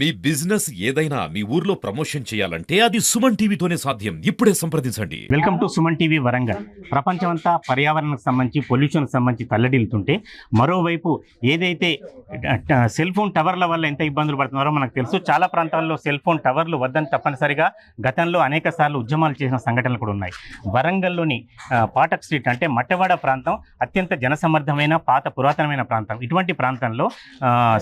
మీ business ఏదైనా మీ ఊర్లో promotion చేయాలంటే అది సుమన్ టీవీతోనే సాధ్యం. ఇప్పుడే సంప్రదించండి. Welcome to Suman TV Warangal. ప్రపంచమంతా పర్యావరణకు సంబంధించి పొల్యూషన్కి సంబంధించి తల్లడిల్లుతుంటే మరోవైపు ఏదైతే సెల్ ఫోన్ టవర్ల వల్ల ఎంత ఇబ్బందులు పడుతున్నారో మనకు తెలుసు. చాలా ప్రాంతాల్లో సెల్ ఫోన్ టవర్లు వద్దని తప్పనిసరిగా గతంలో అనేక సార్లు ఉద్యమాలు చేసిన సంఘటనలు కూడా ఉన్నాయి. వరంగల్లోని పాటక్ పాఠక్ స్ట్రీట్ అంటే మట్టవాడ ప్రాంతం అత్యంత జనసమర్థమైన పాత పురాతనమైన ప్రాంతం. ఇటువంటి ప్రాంతంలో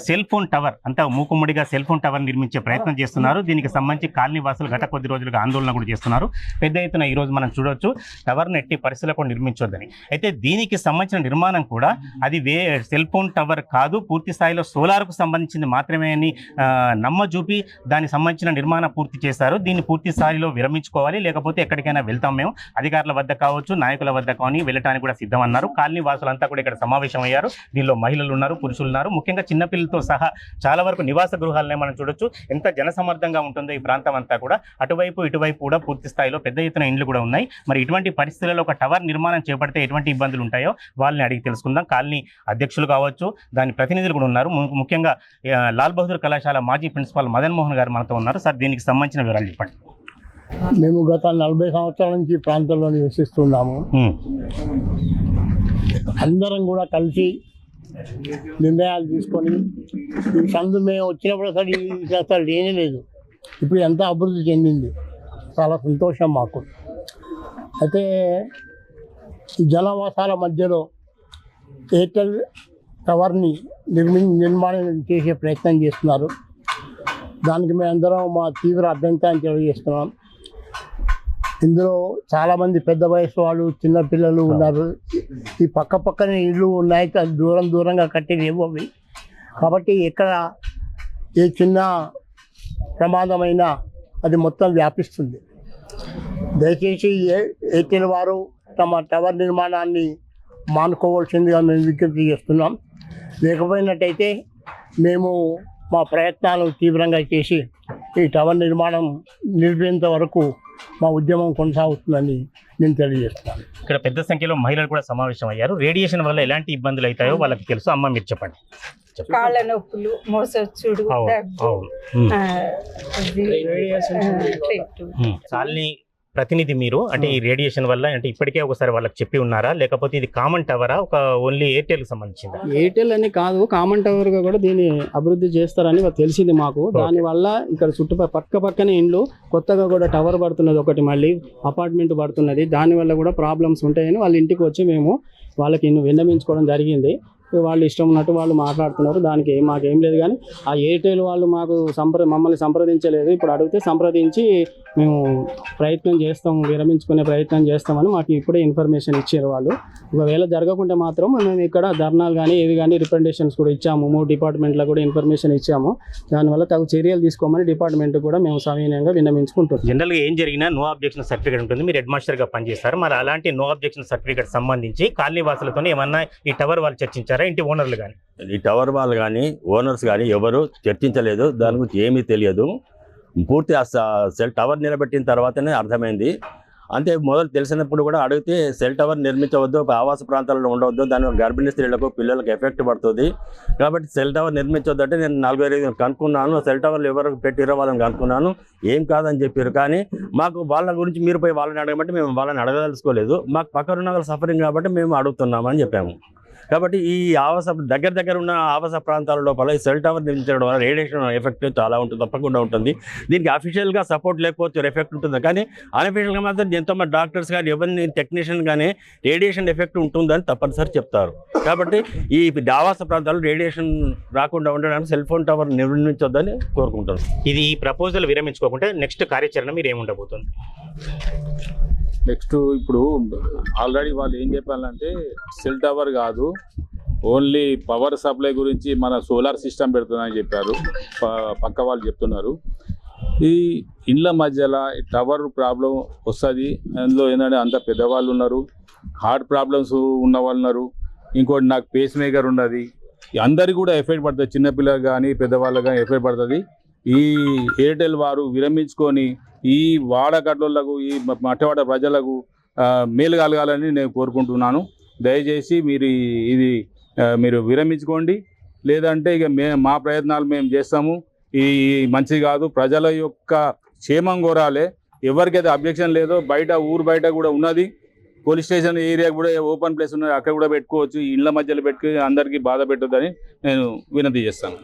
సెల్ ఫోన్ టవర్ అంతా మూకుమ్మడిగా సెల్ ఫోన్ టవర్ నిర్మించే ప్రయత్నం చేస్తున్నారు. దీనికి సంబంధించి కాలనీ వాసులు గత కొద్ది రోజులుగా ఆందోళన కూడా చేస్తున్నారు. పెద్ద ఎత్తున ఈ రోజు మనం చూడొచ్చు టవర్ను ఎట్టి పరిస్థితుల్లో కూడా నిర్మించొద్దని. అయితే దీనికి సంబంధించిన నిర్మాణం కూడా అది వే సెల్ ఫోన్ టవర్ కాదు పూర్తి స్థాయిలో సోలార్కు సంబంధించింది మాత్రమే అని నమ్మ చూపి దానికి సంబంధించిన నిర్మాణం పూర్తి చేశారు. దీన్ని పూర్తి స్థాయిలో విరమించుకోవాలి. లేకపోతే ఎక్కడికైనా వెళ్తాం మేము. అధికారుల వద్ద కావచ్చు నాయకుల వద్ద కానీ వెళ్ళటానికి కూడా సిద్ధం అన్నారు కాలనీ వాసులంతా కూడా ఇక్కడ సమావేశం అయ్యారు దీనిలో మహిళలు ఉన్నారు పురుషులు ఉన్నారు. ముఖ్యంగా చిన్నపిల్లలతో సహా చాలా వరకు నివాస గృహాలనే మనం చూడొచ్చు. ఎంత జనసమర్థంగా ఉంటుందో ఈ ప్రాంతం అంతా కూడా. అటువైపు ఇటువైపు కూడా పూర్తి స్థాయిలో పెద్ద ఎత్తున ఇండ్లు కూడా ఉన్నాయి. మరి ఇటువంటి పరిస్థితులలో ఒక టవర్ నిర్మాణం చేపడితే ఎటువంటి ఇబ్బందులు ఉంటాయో వాళ్ళని అడిగి తెలుసుకుందాం. కాలనీ అధ్యక్షులు కావచ్చు దాని ప్రతినిధులు కూడా ఉన్నారు. ముఖ్యంగా లాల్ బహదూర్ కళాశాల మాజీ ప్రిన్సిపాల్ మదన్ మోహన్ గారు మనతో ఉన్నారు. సార్ దీనికి సంబంధించిన వివరాలు చెప్పండి. మేము గత నలభై సంవత్సరాల నుంచి ప్రాంతంలో నివసిస్తున్నాము. అందరం కూడా కలిసి నిర్ణయాలు తీసుకొని ఈ సందు మేము వచ్చినప్పుడు అసలు ఇది అసలు లేనే లేదు. ఇప్పుడు ఎంత అభివృద్ధి చెందింది. చాలా సంతోషం మాకు. అయితే ఈ మధ్యలో ఎయిర్టెల్ టవర్ని నిర్మి నిర్మాణం చేసే ప్రయత్నం చేస్తున్నారు. దానికి మేమందరం మా తీవ్ర అభ్యంతరం తెలియజేస్తున్నాం. ఇందులో చాలామంది పెద్ద వయసు వాళ్ళు చిన్న పిల్లలు ఉన్నారు. ఈ పక్క పక్కనే ఇళ్ళు ఉన్నాయి దూరం దూరంగా కట్టి లేవు అవి. కాబట్టి ఎక్కడ ఏ చిన్న ప్రమాదమైనా అది మొత్తం వ్యాపిస్తుంది. దయచేసి ఏ- ఎయిర్టెల్ వారు తమ టవర్ నిర్మాణాన్ని మానుకోవాల్సిందిగా మేము విజ్ఞప్తి చేస్తున్నాం. లేకపోయినట్టయితే మేము మా ప్రయత్నాలు తీవ్రంగా చేసి ఈ టవర్ నిర్మాణం నిలిపేంత వరకు మా ఉద్యమం కొనసాగుతుందని నేను తెలియజేస్తున్నాను. ఇక్కడ పెద్ద సంఖ్యలో మహిళలు కూడా సమావేశం అయ్యారు రేడియేషన్ వల్ల ఎలాంటి ఇబ్బందులు అవుతాయో వాళ్ళకి తెలుసు. అమ్మ మీరు చెప్పండి. కాళ్ళ నొప్పులు మోసొచ్చుడు అవును ప్రతినిధి మీరు అంటే ఈ రేడియేషన్ వల్ల అంటే ఇప్పటికే ఒకసారి వాళ్ళకి చెప్పి ఉన్నారా? లేకపోతే ఇది కామన్ టవరా? ఒక ఓన్లీ ఎయిర్టెల్ సంబంధించిందా? ఎయిర్టెల్ అని కాదు కామన్ టవర్గా కూడా దీన్ని అభివృద్ధి చేస్తారని తెలిసింది మాకు. దాని వల్ల ఇక్కడ చుట్టుపక్కల పక్క పక్కనే ఇండ్లు కొత్తగా కూడా టవర్ పడుతున్నది ఒకటి మళ్ళీ అపార్ట్మెంట్ పడుతున్నది. దాని వల్ల కూడా ప్రాబ్లమ్స్ ఉంటాయని వాళ్ళ ఇంటికి వచ్చి మేము వాళ్ళకి విన్నవించుకోవడం జరిగింది. వాళ్ళు ఇష్టం ఉన్నట్టు వాళ్ళు మాట్లాడుతున్నారు. దానికి ఏం- మాకేం లేదు కానీ ఆ ఎయిర్టెల్ వాళ్ళు మాకు సంప్ర మమ్మల్ని సంప్రదించలేదు. ఇప్పుడు అడిగితే సంప్రదించి మేము ప్రయత్నం చేస్తాం విరమించుకునే ప్రయత్నం చేస్తామని మాకు ఇప్పుడే ఇన్ఫర్మేషన్ ఇచ్చారు వాళ్ళు. ఒకవేళ జరగకుంటే మాత్రం మేము ఇక్కడ ధర్నాలు కానీ ఏవి కానీ రిప్రజెంటేషన్స్ కూడా ఇచ్చాము. మూడు డిపార్ట్మెంట్లో కూడా ఇన్ఫర్మేషన్ ఇచ్చాము. దానివల్ల తగు చర్యలు తీసుకోమని డిపార్ట్మెంట్ కూడా మేము సవినయంగా విన్నవించుకుంటున్నాం. జనరల్గా ఏం జరిగినా నో అబ్జెక్షన్ సర్టిఫికేట్ ఉంటుంది. మీరు హెడ్ మాస్టర్గా పనిచేస్తారు. మరి అలాంటి నో అబ్జెక్షన్ సర్టిఫికేట్ సంబంధించి కాలనీ వాసులతో ఏమన్నా ఈ టవర్ వాళ్ళు చర్చించారా? ఇంటి ఓనర్లు కానీ ఈ టవర్ వాళ్ళు కానీ ఓనర్స్ కానీ ఎవరు చర్చించలేదు. దాని గురించి ఏమీ తెలియదు. పూర్తి ఆ స- సెల్ టవర్ నిలబెట్టిన తర్వాతనే అర్థమైంది. అంటే మొదలు తెలిసినప్పుడు కూడా అడిగితే సెల్ టవర్ నిర్మించవద్దు ఆవాస ప్రాంతాల్లో ఉండవద్దు దాని గర్భిణీ స్త్రీలకు పిల్లలకు ఎఫెక్ట్ పడుతుంది. కాబట్టి సెల్ టవర్ నిర్మించవద్దు అంటే నేను నలభై ఐదు కనుక్కున్నాను సెల్ టవర్లు ఎవరు పెట్టిరో వాళ్ళని కనుక్కున్నాను ఏం కాదని చెప్పారు కానీ మాకు వాళ్ళ గురించి మీరు పోయి వాళ్ళని అడగమంటే మేము వాళ్ళని అడగదలుచుకోలేదు. మాకు పక్కన ఉన్న సఫరింగ్ కాబట్టి మేము అడుగుతున్నామని చెప్పాము. కాబట్టి ఈ ఆవాస దగ్గర దగ్గర ఉన్న ఆవాస ప్రాంతాల లోపల ఈ సెల్ టవర్ నిర్మించడం వల్ల రేడియేషన్ ఎఫెక్ట్ చాలా ఉంటుంది తప్పకుండా ఉంటుంది. దీనికి అఫీషియల్గా సపోర్ట్ లేకపోతే ఎఫెక్ట్ ఉంటుంది. కానీ అన్అఫీషియల్గా మాత్రం ఎంతోమంది డాక్టర్స్ కానీ ఎవరిని టెక్నీషియన్ కానీ రేడియేషన్ ఎఫెక్ట్ ఉంటుందని తప్పనిసరి చెప్తారు. కాబట్టి ఈ ఆవాస ప్రాంతాల్లో రేడియేషన్ రాకుండా ఉండడానికి సెల్ ఫోన్ టవర్ నిర్మించొద్దని కోరుకుంటున్నాను ఇది ఈ ప్రపోజల్ విరమించుకోకుంటే నెక్స్ట్ కార్యాచరణ మీరు ఏముండబోతుంది నెక్స్ట్ ఇప్పుడు ఆల్రెడీ వాళ్ళు ఏం చెప్పాలంటే సెల్ టవర్ కాదు ఓన్లీ పవర్ సప్లై గురించి మన సోలార్ సిస్టమ్ పెడుతుందని చెప్పారు. ప- పక్క వాళ్ళు చెప్తున్నారు. ఈ ఇండ్ల మధ్యలో టవర్ ప్రాబ్లం వస్తుంది. అందులో ఏంటంటే అంత పెద్దవాళ్ళు ఉన్నారు హార్ట్ ప్రాబ్లమ్స్ ఉన్న వాళ్ళు ఉన్నారు. ఇంకోటి నాకు పేస్ మేకర్ ఉన్నది. అందరికి కూడా ఎఫెక్ట్ పడుతుంది. చిన్నపిల్లలు కానీ పెద్దవాళ్ళకి కానీ ఎఫెక్ట్ పడుతుంది. ఈ ఎయిర్టెల్ వారు విరమించుకొని ఈ వాడకట్లకు ఈ మ- మట్టవాడ ప్రజలకు మేలు కలగాలని నేను కోరుకుంటున్నాను. దయచేసి మీరు ఇది మీరు విరమించుకోండి. లేదంటే ఇక మే మా ప్రయత్నాలు మేము చేస్తాము. ఈ మంచిది కాదు. ప్రజల యొక్క క్షేమం కోరాలే. ఎవరికైతే అబ్జెక్షన్ లేదో బయట ఊరు బయట కూడా ఉన్నది. పోలీస్ స్టేషన్ ఏరియా కూడా ఓపెన్ ప్లేస్ ఉన్నది. అక్కడ కూడా పెట్టుకోవచ్చు. ఈ ఇళ్ళ మధ్యలో పెట్టుకుని అందరికీ బాధ పెట్టొద్దని నేను వినతి చేస్తాను.